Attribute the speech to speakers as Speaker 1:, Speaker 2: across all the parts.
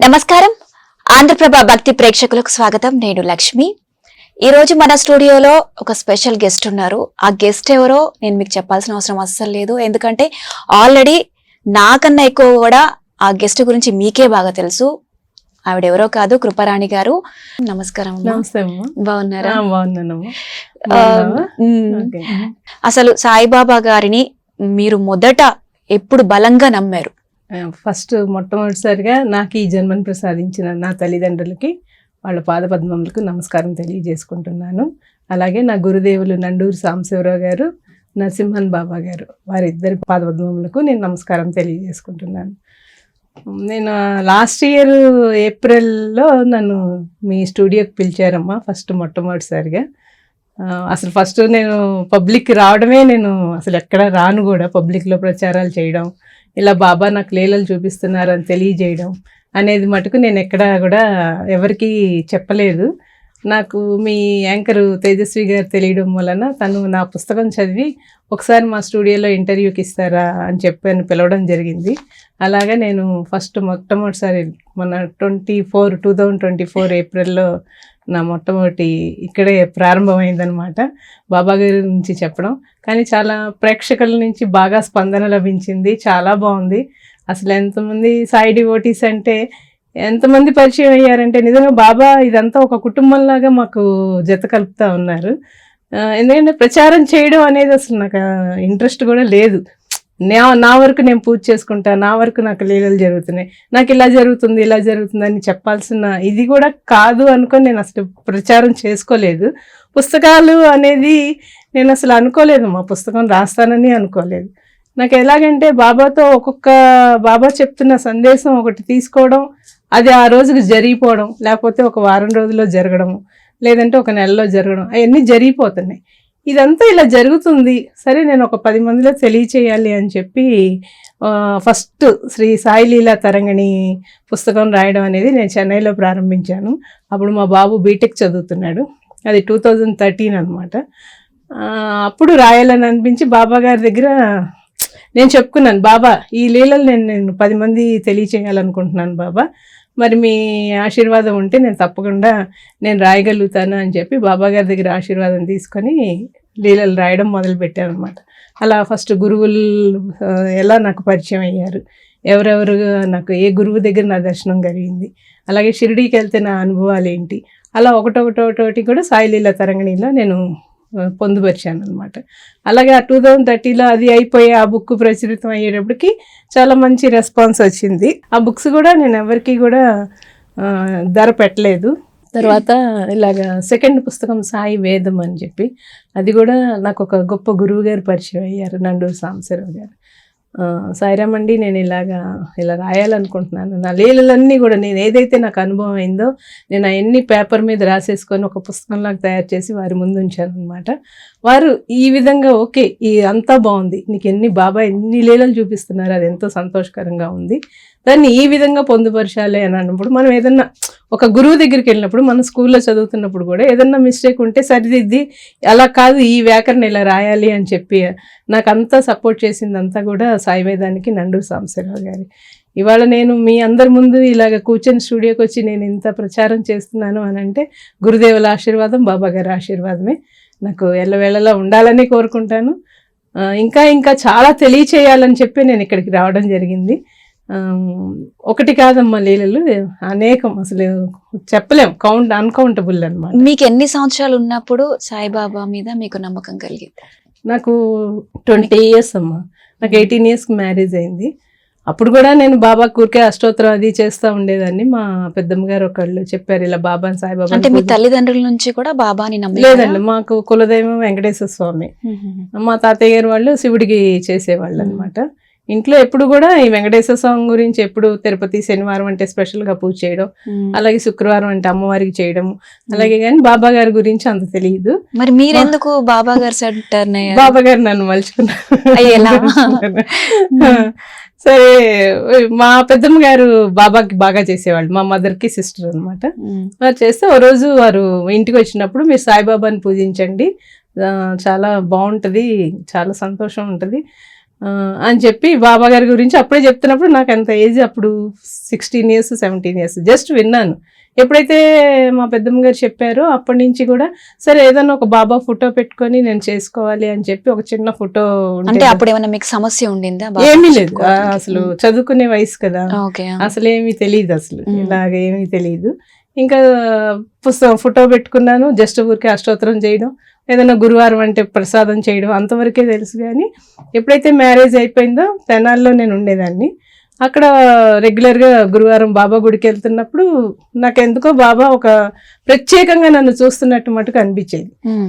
Speaker 1: నమస్కారం. ఆంధ్రప్రభ భక్తి ప్రేక్షకులకు స్వాగతం. నేను లక్ష్మి. ఈ రోజు మన స్టూడియోలో ఒక స్పెషల్ గెస్ట్ ఉన్నారు. ఆ గెస్ట్ ఎవరో నేను మీకు చెప్పాల్సిన అవసరం అస్సలు లేదు. ఎందుకంటే ఆల్రెడీ నాకన్నా ఎక్కువ కూడా ఆ గెస్ట్ గురించి మీకే బాగా తెలుసు. ఆవిడ ఎవరో కాదు కృపారాణి గారు. నమస్కారం బాగున్నారా?
Speaker 2: ఓకే.
Speaker 1: అసలు సాయిబాబా గారిని మీరు మొదట ఎప్పుడు బలంగా నమ్మారు?
Speaker 2: ఫస్ట్ మొట్టమొదటిసారిగా నాకు ఈ జన్మను ప్రసాదించిన నా తల్లిదండ్రులకి వాళ్ళ పాదపద్మములకు నమస్కారం తెలియజేసుకుంటున్నాను. అలాగే నా గురుదేవులు నండూరు సాంబశివరావు గారు నరసింహన్ బాబా గారు వారిద్దరి పాదపద్మములకు నేను నమస్కారం తెలియజేసుకుంటున్నాను. నేను లాస్ట్ ఇయర్ ఏప్రిల్లో నన్ను మీ స్టూడియోకి పిలిచారమ్మా ఫస్ట్ మొట్టమొదటిసారిగా. అసలు ఫస్ట్ నేను పబ్లిక్ రావడమే నేను అసలు ఎక్కడ రాను కూడా పబ్లిక్లో ప్రచారాలు చేయడం ఇలా బాబా నాకు లీలలు చూపిస్తున్నారు అని తెలియజేయడం అనేది మటుకు నేను ఎక్కడా కూడా ఎవరికి చెప్పలేదు. నాకు మీ యాంకరు తేజస్వి గారు తెలియడం వలన తను నా పుస్తకం చదివి ఒకసారి మా స్టూడియోలో ఇంటర్వ్యూకి ఇస్తారా అని చెప్పి పిలవడం జరిగింది. అలాగే నేను ఫస్ట్ మొట్టమొదటిసారి మన twenty four two thousand twenty four ఏప్రిల్లో నా మొట్టమొదటి ఇక్కడే ప్రారంభమైందనమాట బాబా గారి నుంచి చెప్పడం. కానీ చాలా ప్రేక్షకుల నుంచి బాగా స్పందన లభించింది. చాలా బాగుంది. అసలు ఎంతమంది సాయి డివోటీస్ అంటే ఎంతమంది పరిచయం అయ్యారంటే నిజంగా బాబా ఇదంతా ఒక కుటుంబంలాగా మాకు జత కలుపుతూ ఉన్నారు. ఎందుకంటే ప్రచారం చేయడం అనేది అసలు నాకు ఇంట్రెస్ట్ కూడా లేదు. నా నా వరకు నేను పూజ చేసుకుంటా నా వరకు నాకు లీలలు జరుగుతున్నాయి. నాకు ఇలా జరుగుతుంది ఇలా జరుగుతుంది అని చెప్పాల్సిన ఇది కూడా కాదు అనుకొని నేను అసలు ప్రచారం చేసుకోలేదు. పుస్తకాలు అనేది నేను అసలు అనుకోలేదు మా పుస్తకం రాస్తానని అనుకోలేదు. నాకు ఎలాగంటే బాబాతో ఒక్కొక్క బాబా చెప్తున్న సందేశం ఒకటి తీసుకోవడం అది ఆ రోజుకి జరిగిపోవడం లేకపోతే ఒక వారం రోజుల్లో జరగడము లేదంటే ఒక నెలలో జరగడం అవన్నీ జరిగిపోతున్నాయి. ఇదంతా ఇలా జరుగుతుంది. సరే నేను ఒక పది మందిలో తెలియచేయాలి అని చెప్పి ఫస్ట్ శ్రీ సాయి లీలా తరంగిణి పుస్తకం రాయడం అనేది నేను చెన్నైలో ప్రారంభించాను. అప్పుడు మా బాబు బీటెక్ చదువుతున్నాడు. అది టూ థౌజండ్ థర్టీన్ అనమాట అప్పుడు రాయాలని అనిపించి బాబా గారి దగ్గర నేను చెప్పుకున్నాను బాబా ఈ లీలలు నేను నేను పది మంది తెలియచేయాలనుకుంటున్నాను బాబా. మరి మీ ఆశీర్వాదం ఉంటే నేను తప్పకుండా నేను రాయగలుగుతాను అని చెప్పి బాబా గారి దగ్గర ఆశీర్వాదం తీసుకొని లీలలు రాయడం మొదలుపెట్టాను అనమాట అలా ఫస్ట్ గురువులు ఎలా నాకు పరిచయం అయ్యారు? ఎవరెవరు నాకు ఏ గురువు దగ్గర నా దర్శనం కలిగింది? అలాగే షిరిడీకి వెళ్తే నా అనుభవాలు ఏంటి? అలా ఒకటొకటొకటి కూడా సాయిలీల తరంగిణిలో నేను పొందుపరిచాను అనమాట అలాగే ఆ టూ థౌజండ్ థర్టీలో అది అయిపోయి ఆ బుక్ ప్రచురితం అయ్యేటప్పటికి చాలా మంచి రెస్పాన్స్ వచ్చింది. ఆ బుక్స్ కూడా నేను ఎవరికి కూడా ధర పెట్టలేదు. తర్వాత ఇలాగ సెకండ్ పుస్తకం సాయి వేదం అని చెప్పి అది కూడా నాకు ఒక గొప్ప గురువు గారు పరిచయం అయ్యారు నండూరు సాంబశివరావు గారు. ఆ, నేను ఇలాగా ఇలా రాయాలనుకుంటున్నాను. నా లీలలన్నీ కూడా నేను ఏదైతే నాకు అనుభవం అయిందో నేను అవన్నీ పేపర్ మీద రాసేసుకొని ఒక పుస్తకంలాగా తయారు చేసి వారి ముందు ఉంచాను అనమాట వారు ఈ విధంగా ఓకే ఈ అంతా బాగుంది. నీకు ఎన్ని బాబా ఎన్ని లీలలు చూపిస్తున్నారు అది ఎంతో సంతోషకరంగా ఉంది. దాన్ని ఈ విధంగా పొందుపరచాలి అని అన్నప్పుడు మనం ఏదన్నా ఒక గురువు దగ్గరికి వెళ్ళినప్పుడు మనం స్కూల్లో చదువుతున్నప్పుడు కూడా ఏదన్నా మిస్టేక్ ఉంటే సరిదిద్ది అలా కాదు ఈ వ్యాకరణ ఇలా రాయాలి అని చెప్పి నాకు అంతా సపోర్ట్ చేసిందంతా కూడా సాయి వేదానికి నండూరు సాంబశివరావు గారి. ఇవాళ నేను మీ అందరి ముందు ఇలాగ కూర్చొని స్టూడియోకి వచ్చి నేను ఇంత ప్రచారం చేస్తున్నాను అని అంటే గురుదేవుల ఆశీర్వాదం బాబా గారి ఆశీర్వాదమే. నాకు ఎల్లవేళలా ఉండాలని కోరుకుంటాను. ఇంకా ఇంకా చాలా తెలియచేయాలని చెప్పి నేను ఇక్కడికి రావడం జరిగింది. ఒకటి కాదమ్మా లీలలు. అనేకం అసలు చెప్పలేం. కౌంట్ అన్కౌంటబుల్ అన్నమాట.
Speaker 1: మీకు ఎన్ని సంవత్సరాలు ఉన్నప్పుడు సాయిబాబా మీద మీకు నమ్మకం కలిగింది?
Speaker 2: నాకు ట్వంటీ ఇయర్స్ అమ్మా. నాకు ఎయిటీన్ ఇయర్స్కి మ్యారేజ్ అయింది. అప్పుడు కూడా నేను బాబా కూరికే అష్టోత్తరం అది చేస్తూ ఉండేదాన్ని. మా పెద్దమ్మ గారు ఒకళ్ళు చెప్పారు ఇలా బాబాని సాయిబాబా
Speaker 1: అంటే మీ తల్లిదండ్రుల నుంచి కూడా బాబాని?
Speaker 2: లేదండి మాకు కులదైవం వెంకటేశ్వర స్వామి. మా తాతయ్య గారు వాళ్ళు శివుడికి చేసేవాళ్ళు అనమాట ఇంట్లో ఎప్పుడు కూడా ఈ వెంకటేశ్వర స్వామి గురించి ఎప్పుడు తిరుపతి శనివారం అంటే స్పెషల్గా పూజ చేయడం. అలాగే శుక్రవారం అంటే అమ్మవారికి చేయడం అలాగే కానీ బాబా గారి గురించి అంత తెలియదు.
Speaker 1: మరి మీరెందుకు బాబా గారు
Speaker 2: బాబా గారు నన్ను మలుచుకున్నారు? సరే మా పెద్దమ్మ గారు బాబాకి బాగా చేసేవాళ్ళు మా మదర్కి సిస్టర్ అనమాట. వారు చేస్తే ఓ రోజు వారు ఇంటికి వచ్చినప్పుడు మీరు సాయిబాబాని పూజించండి. చాలా బాగుంటుంది చాలా సంతోషం ఉంటుంది. అని చెప్పి బాబా గారి గురించి అప్పుడే చెప్తున్నప్పుడు నాకు అంత ఏజ్ అప్పుడు sixteen years seventeen years just విన్నాను. ఎప్పుడైతే మా పెద్దమ్మ గారు చెప్పారో అప్పటి నుంచి కూడా సరే ఏదైనా ఒక బాబా ఫోటో పెట్టుకొని నేను చేసుకోవాలి అని చెప్పి ఒక చిన్న ఫోటో
Speaker 1: అంటే అప్పుడు ఏమైనా మీకు సమస్య ఉండిందా?
Speaker 2: ఏమీ లేదు. అసలు చదువుకునే వయసు కదా. అసలు ఏమీ తెలియదు అసలు. ఇలాగ ఏమీ తెలియదు ఇంకా పుస్తకం ఫోటో పెట్టుకున్నాను. జస్ట్ ఊరికే అష్టోత్తరం చేయడం. ఏదైనా గురువారం అంటే ప్రసాదం చేయడం అంతవరకే తెలుసు కానీ ఎప్పుడైతే మ్యారేజ్ అయిపోయిందో తెనాల్లో నేను ఉండేదాన్ని. అక్కడ రెగ్యులర్గా గురువారం బాబా గుడికి వెళ్తున్నప్పుడు నాకు ఎందుకో బాబా ఒక ప్రత్యేకంగా నన్ను చూస్తున్నట్టు మటుకు అనిపించేది.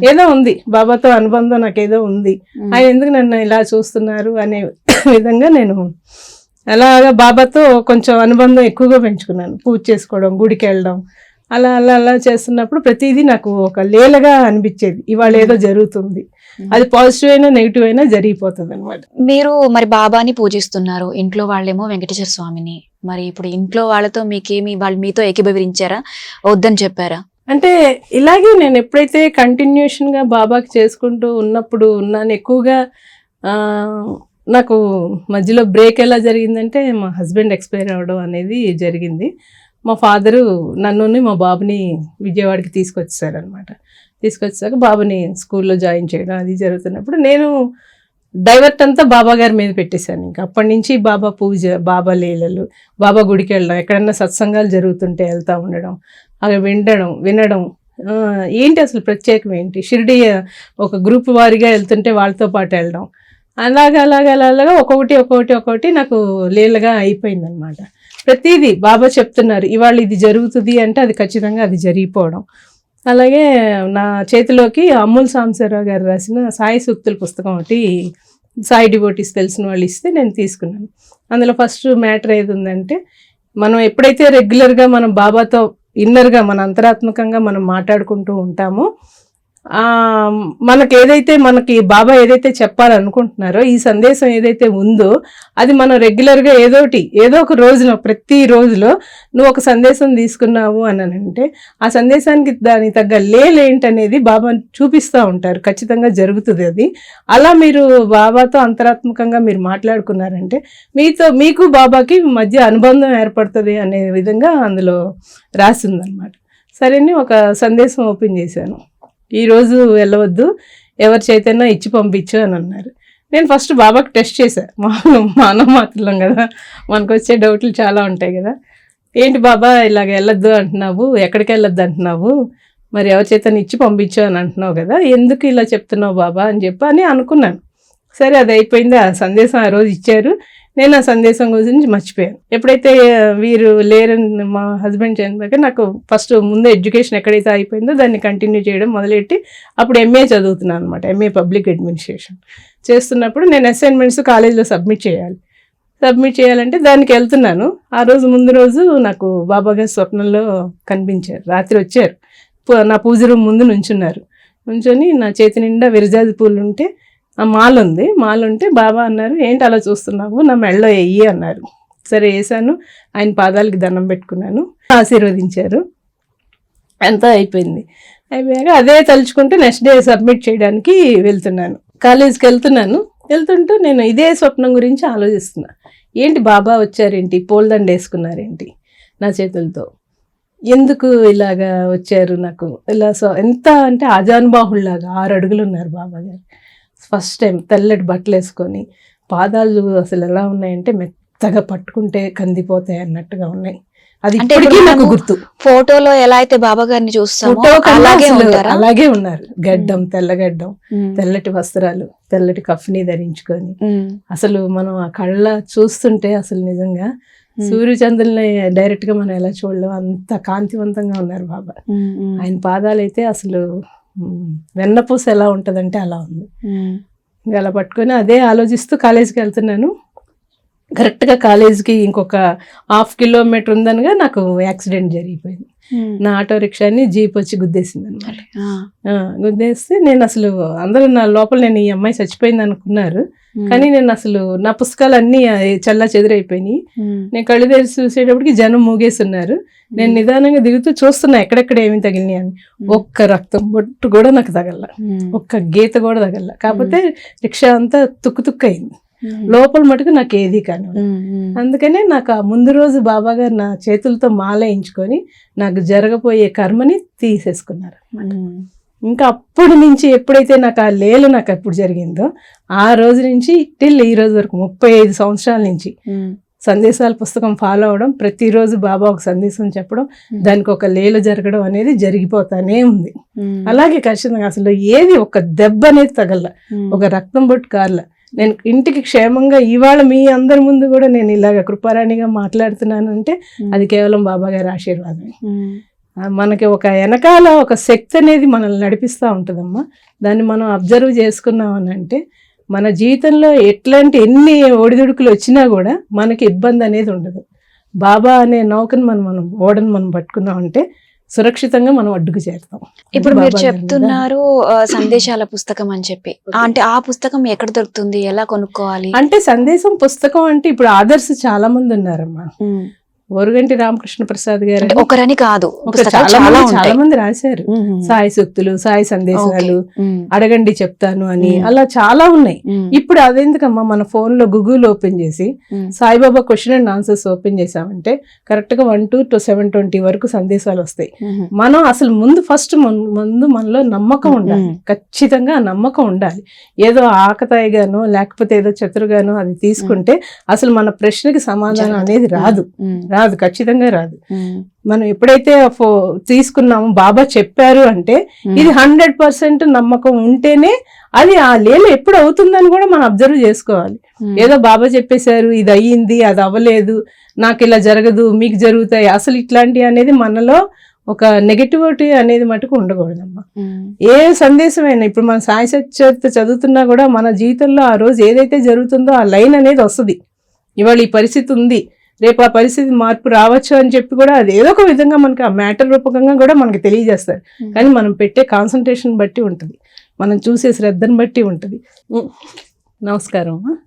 Speaker 2: ఏదో ఉంది బాబాతో అనుబంధం నాకు ఏదో ఉంది ఆయన ఎందుకు నన్ను ఇలా చూస్తున్నారు అనే విధంగా నేను అలాగా బాబాతో కొంచెం అనుబంధం ఎక్కువగా పెంచుకున్నాను. పూజ చేసుకోవడం గుడికి వెళ్ళడం అలా అలా అలా చేస్తున్నప్పుడు ప్రతిదీ నాకు ఒక లీలగా అనిపించేది. ఇవాళ ఏదో జరుగుతుంది. అది పాజిటివ్ అయినా నెగిటివ్ అయినా జరిగిపోతుంది అనమాట
Speaker 1: మీరు మరి బాబాని పూజిస్తున్నారు. ఇంట్లో వాళ్ళేమో వెంకటేశ్వర స్వామిని. మరి ఇప్పుడు ఇంట్లో వాళ్ళతో మీకేమి వాళ్ళు మీతో ఏకీభవించారా? వద్దని చెప్పారా?
Speaker 2: అంటే ఇలాగే నేను ఎప్పుడైతే కంటిన్యూషన్గా బాబాకి చేసుకుంటూ ఉన్నప్పుడు ఉన్నాను ఎక్కువగా ఆ, నాకు మధ్యలో బ్రేక్ ఎలా జరిగిందంటే మా హస్బెండ్ ఎక్స్పైర్ అవ్వడం అనేది జరిగింది. మా ఫాదరు నన్నుని మా బాబుని విజయవాడకి తీసుకొచ్చేసారనమాట తీసుకొచ్చాక బాబుని స్కూల్లో జాయిన్ చేయడం అది జరుగుతున్నప్పుడు నేను డైవర్ట్ అంతా బాబా గారి మీద పెట్టేశాను. ఇంకా అప్పటి నుంచి బాబా పూజ బాబా లీలలు బాబా గుడికి వెళ్ళడం ఎక్కడన్నా సత్సంగాలు జరుగుతుంటే వెళ్తూ ఉండడం అవి వినడం వినడం ఏంటి అసలు ప్రత్యేకం ఏంటి? షిరిడి ఒక గ్రూప్ వారిగా వెళ్తుంటే వాళ్ళతో పాటు వెళ్ళడం. అలాగ అలాగ అలాగా ఒక్కొక్కటి ఒక్కొక్కటి ఒక్కొక్కటి నాకు లీలగా అయిపోయింది అనమాట ప్రతిదీ బాబా చెప్తున్నారు ఇవాళ ఇది జరుగుతుంది అంటే అది ఖచ్చితంగా అది జరిగిపోవడం. అలాగే నా చేతిలోకి అమూల్ సాంబశివరావు గారు రాసిన సాయి సూక్తుల పుస్తకం ఒకటి సాయి డివోటీస్ తెలిసిన వాళ్ళు ఇస్తే నేను తీసుకున్నాను. అందులో ఫస్ట్ మ్యాటర్ ఏది ఉందంటే మనం ఎప్పుడైతే రెగ్యులర్గా మనం బాబాతో ఇన్నర్గా మన అంతరాత్మకంగా మనం మాట్లాడుకుంటూ ఉంటామో మనకి ఏదైతే మనకి బాబా ఏదైతే చెప్పాలనుకుంటున్నారో ఈ సందేశం ఏదైతే ఉందో అది మనం రెగ్యులర్గా ఏదోటి ఏదో ఒక రోజులో ప్రతి రోజులో నువ్వు ఒక సందేశం తీసుకున్నావు అని అంటే ఆ సందేశానికి దానికి తగ్గ లేలేంటనేది బాబా చూపిస్తూ ఉంటారు. ఖచ్చితంగా జరుగుతుంది అది. అలా మీరు బాబాతో అంతరాత్మకంగా మీరు మాట్లాడుకున్నారంటే మీతో మీకు బాబాకి మధ్య అనుబంధం ఏర్పడుతుంది అనే విధంగా అందులో రాసిందనమాట సరే అని ఒక సందేశం ఓపెన్ చేశాను. ఈరోజు వెళ్ళవద్దు ఎవరి చేతైనా ఇచ్చి పంపించు అని అన్నారు. నేను ఫస్ట్ బాబాకి టెస్ట్ చేశాను మామూలు మానవ మాత్రం కదా మనకు వచ్చే డౌట్లు చాలా ఉంటాయి కదా. ఏంటి బాబా ఇలాగ వెళ్ళొద్దు అంటున్నావు ఎక్కడికి వెళ్ళొద్దు అంటున్నావు మరి ఎవరి చేతని ఇచ్చి పంపించు అని అంటున్నావు కదా ఎందుకు ఇలా చెప్తున్నావు బాబా అని చెప్పి అని అనుకున్నాను. సరే అది అయిపోయింది ఆ సందేశం ఆ రోజు ఇచ్చారు. నేను ఆ సందేశం గురించి మర్చిపోయాను. ఎప్పుడైతే వీరు లేరని మా హస్బెండ్ చనిపోయాక నాకు ఫస్ట్ ముందు ఎడ్యుకేషన్ ఎక్కడైతే అయిపోయిందో దాన్ని కంటిన్యూ చేయడం మొదలెట్టి అప్పుడు ఎంఏ చదువుతున్నాను అనమాట ఎంఏ పబ్లిక్ అడ్మినిస్ట్రేషన్ చేస్తున్నప్పుడు నేను అసైన్మెంట్స్ కాలేజీలో సబ్మిట్ చేయాలి. సబ్మిట్ చేయాలంటే దానికి వెళ్తున్నాను. ఆ రోజు ముందు రోజు నాకు బాబాగారు స్వప్నంలో కనిపించారు. రాత్రి వచ్చారు. పూ- నా పూజ రూమ్ ముందు నుంచున్నారు. నుంచొని నా చేతి నిండా విరజాజి పూలు ఉంటే మాల్ ఉంది. మాల్ ఉంటే బాబా అన్నారు ఏంటి అలా చూస్తున్నావు? నా మెళ్ళో వెయ్యి అన్నారు. సరే వేసాను ఆయన పాదాలకి దండం పెట్టుకున్నాను. ఆశీర్వదించారు. అంతా అయిపోయింది. అయిపోయాక అదే తలుచుకుంటూ నెక్స్ట్ డే సబ్మిట్ చేయడానికి వెళ్తున్నాను. కాలేజీకి వెళ్తున్నాను. వెళ్తుంటూ నేను ఇదే స్వప్నం గురించి ఆలోచిస్తున్నా. ఏంటి బాబా వచ్చారేంటి? పోల్దండ వేసుకున్నారేంటి నా చేతులతో? ఎందుకు ఇలాగా వచ్చారు నాకు? ఇలా సో ఎంత అంటే ఆజానుబాహుల్లాగా ఆరు అడుగులు ఉన్నారు బాబా గారు. ఫస్ట్ టైం తెల్లటి బట్టలు వేసుకొని పాదాలు అసలు ఎలా ఉన్నాయంటే మెత్తగా పట్టుకుంటే కందిపోతాయి అన్నట్టుగా ఉన్నాయి అది ఇప్పటికీ నాకు గుర్తు
Speaker 1: ఫోటోలో ఎలా అయితే బాబా గారిని చూస్తామో అలాగే ఉంటారా
Speaker 2: అలాగే ఉన్నారు గడ్డం తెల్లగడ్డం. తెల్లటి వస్త్రాలు తెల్లటి కఫ్ని ధరించుకొని. అసలు మనం ఆ కళ్ళ చూస్తుంటే అసలు నిజంగా. సూర్యచంద్రుల్ని డైరెక్ట్గా మనం ఎలా చూడలేం అంత కాంతివంతంగా ఉన్నారు బాబా. ఆయన పాదాలు అయితే అసలు వెన్నపూస ఎలా ఉంటదంటే అలా ఉంది. ఇంకా అలా పట్టుకొని అదే ఆలోచిస్తూ కాలేజీకి వెళ్తున్నాను కరెక్ట్గా కాలేజీకి ఇంకొక హాఫ్ కిలోమీటర్ ఉందనగా నాకు యాక్సిడెంట్ జరిగిపోయింది. నా ఆటో రిక్షాని జీప్ వచ్చి గుద్దేసింది అనమాట. గుద్దేస్తే నేను అసలు అందరూ నా లోపల నేను ఈ అమ్మాయి చచ్చిపోయింది అనుకున్నారు. కానీ నేను అసలు నా పుస్తకాలు అన్నీ చల్లా చెదిరైపోయినాయి. నేను కళ్ళు తెరిచి చూసేటప్పటికి జనం మూగేస్తున్నారు నేను నిదానంగా దిగుతూ చూస్తున్నా ఎక్కడెక్కడ ఏమి తగిలినాయి అని. ఒక్క రక్తం బొట్టు కూడా నాకు తగల. ఒక్క గీత కూడా తగల. కాకపోతే రిక్షా అంతా తుక్కు తుక్కు అయింది. లోపల మటుకు నాకు ఏది కానీ అందుకనే నాకు ఆ ముందు రోజు బాబా గారు నా చేతులతో మాల వేయించుకొని నాకు జరగబోయే కర్మని తీసేసుకున్నారు ఇంకా అప్పటి నుంచి ఎప్పుడైతే నాకు ఆ లేలు నాకు ఎప్పుడు జరిగిందో ఆ రోజు నుంచి టిల్ ఈ రోజు వరకు ముప్పై ఐదు సంవత్సరాల నుంచి సందేశాల పుస్తకం ఫాలో అవడం ప్రతిరోజు బాబా ఒక సందేశం చెప్పడం దానికి ఒక లేలు జరగడం అనేది జరిగిపోతానే ఉంది. అలాగే ఖచ్చితంగా అసలు ఏది ఒక దెబ్బ అనేది తగల ఒక రక్తం బొట్టు కార్ల నేను ఇంటికి క్షేమంగా ఇవాళ మీ అందరి ముందు కూడా నేను ఇలాగ కృపారాణిగా మాట్లాడుతున్నాను అంటే అది కేవలం బాబా గారి ఆశీర్వాదం ఆ, మనకి ఒక వెనకాల ఒక శక్తి అనేది మనల్ని నడిపిస్తూ ఉంటుందమ్మా. దాన్ని మనం అబ్జర్వ్ చేసుకున్నాం అని అంటే మన జీవితంలో ఎట్లాంటి ఎన్ని ఒడిదుడుకులు వచ్చినా కూడా మనకి ఇబ్బంది అనేది ఉండదు. బాబా అనే నౌకను మనం మనం ఓడను మనం పట్టుకున్నాం అంటే సురక్షితంగా మనం అడ్డుకు చేరుతాం.
Speaker 1: ఇప్పుడు మీరు. చెప్తున్నారు సందేశాల పుస్తకం అని చెప్పి. అంటే ఆ పుస్తకం ఎక్కడ దొరుకుతుంది? ఎలా కొనుక్కోవాలి?
Speaker 2: అంటే సందేశం పుస్తకం అంటే ఇప్పుడు ఆదర్శ్ చాలా మంది ఉన్నారమ్మా. ఓరుగంటి రామకృష్ణ ప్రసాద్ గారు
Speaker 1: ఒకరని కాదు
Speaker 2: చాలా
Speaker 1: చాలా
Speaker 2: మంది రాశారు. సాయి సూక్తులు సాయి సందేశాలు. అడగండి చెప్తాను అని. అలా చాలా ఉన్నాయి. ఇప్పుడు అదెందుకమ్మా మన ఫోన్లో గూగుల్ ఓపెన్ చేసి. Saibaba question and answers open చేసామంటే కరెక్ట్గా one two two seven twenty వరకు సందేశాలు వస్తాయి. మనం అసలు ముందు ఫస్ట్ ముందు మనలో నమ్మకం ఉండాలి. ఖచ్చితంగా నమ్మకం ఉండాలి ఏదో ఆకతాయిగానో లేకపోతే ఏదో చతురుగానో అది తీసుకుంటే అసలు మన ప్రశ్నకి సమాధానం. అనేది రాదు. రాదు ఖచ్చితంగా రాదు. మనం ఎప్పుడైతే తీసుకున్నామో బాబా చెప్పారు అంటే. ఇది హండ్రెడ్ పర్సెంట్ నమ్మకం ఉంటేనే అది ఆ లేలు ఎప్పుడు అవుతుందని కూడా మనం అబ్జర్వ్ చేసుకోవాలి. ఏదో బాబా చెప్పేశారు ఇది అయ్యింది అది అవ్వలేదు నాకు ఇలా జరగదు మీకు జరుగుతాయి అసలు ఇట్లాంటి అనేది మనలో ఒక నెగటివిటీ అనేది మటుకు ఉండకూడదమ్మా. ఏ సందేశమైనా ఇప్పుడు మన సాయి సత్యత చదువుతున్నా కూడా మన జీవితంలో ఆ రోజు ఏదైతే జరుగుతుందో ఆ లైన్ అనేది వస్తుంది ఇవాళ ఈ పరిస్థితి ఉంది రేపు ఆ పరిస్థితి మార్పు రావచ్చు అని చెప్పి కూడా అది ఏదో ఒక విధంగా మనకి ఆ మ్యాటర్ రూపకంగా కూడా మనకి తెలియజేస్తారు. కానీ మనం పెట్టే కాన్సన్ట్రేషన్ బట్టి ఉంటుంది మనం చూసే శ్రద్ధను బట్టి ఉంటుంది నమస్కారం.